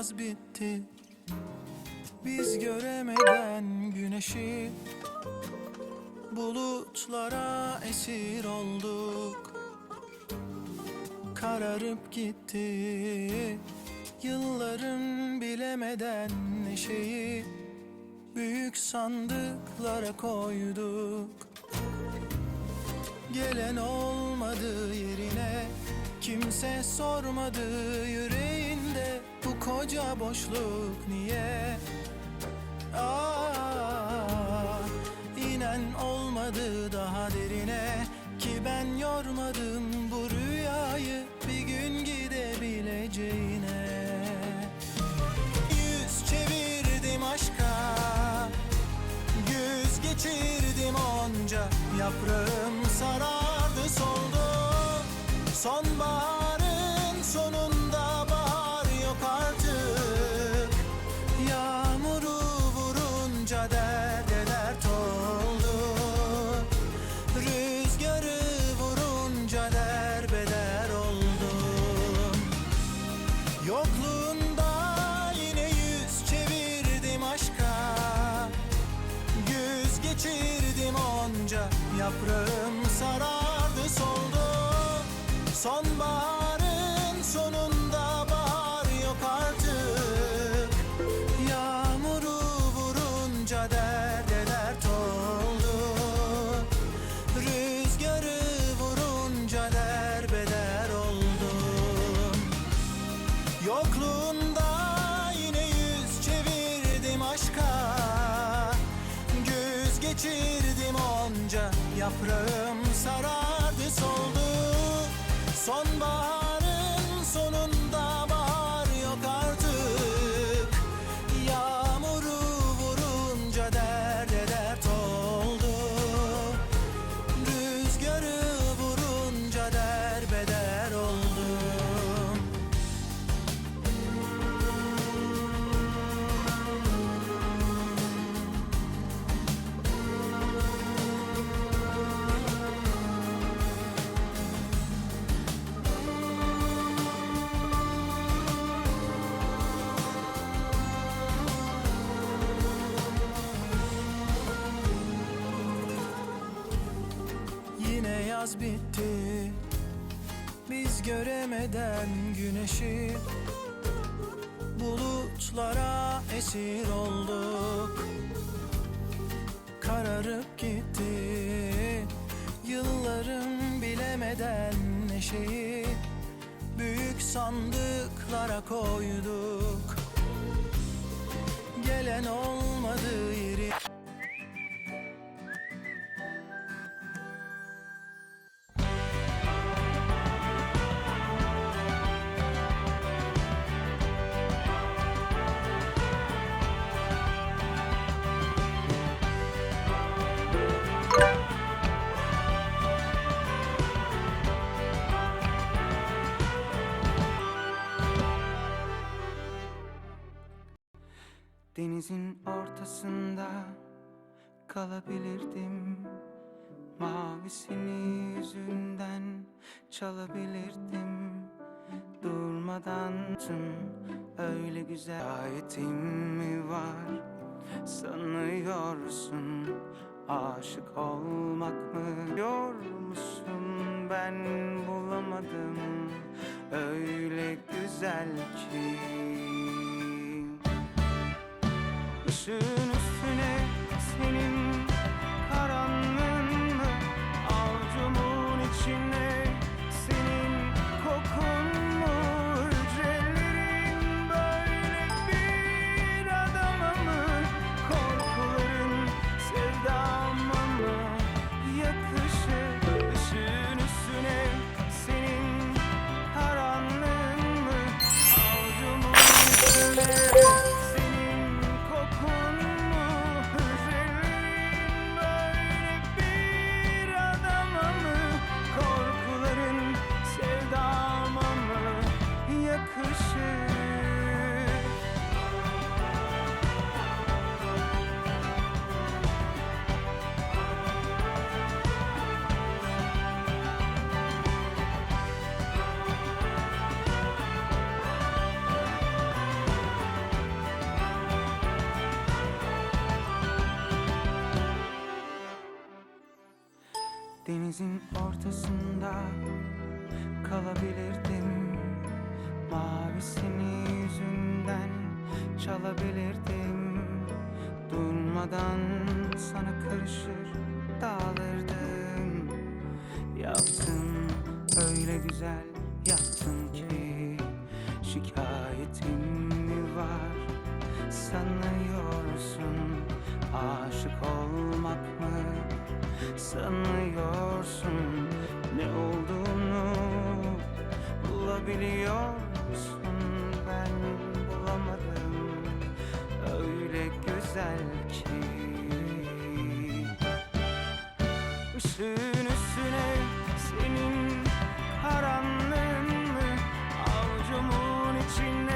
Yaz bitti. Biz göremeden güneşi Bulutlara esir olduk. Kararıp gitti. Yılların bilemeden neşeyi Büyük sandıklara koyduk. Gelen olmadı yerine Kimse sormadı yüreğinde Bu koca boşluk niye? Ah, inen olmadı daha derine Ki ben yormadım bu rüyayı Bir gün gidebileceğine. Yüz çevirdim aşka Güz geçirdim onca Yaprağım sarardı soldu. Sonbaharın Yaprağım sarardı soldu. Sonbaharın yaz bitti. Biz göremeden güneşi Bulutlara esir olduk. Kararıp gitti. Yılların bilemeden neşeyi Büyük sandıklara koyduk. Gelen olmadı yeri Denizin ortasında kalabilirdim. Mavisini yüzünden çalabilirdim. Durmadan tüm öyle güzel ayetim mi var? Sanıyorsun aşık olmak mı? Yor ben bulamadım. Öyle güzel ki Işığın Denizin ortasında kalabilirdim Mavisini yüzünden çalabilirdim. Durmadan sana karışır dağılırdım. Yaptın öyle güzel yaptın ki Şikayetin mi var? Sanıyorsun Aşık olmak mı sanıyorsun? Ne olduğunu bulabiliyor musun Ben bulamadım. Öyle güzel ki. Üstün üstüne senin karanlığın mı? Avucumun içinde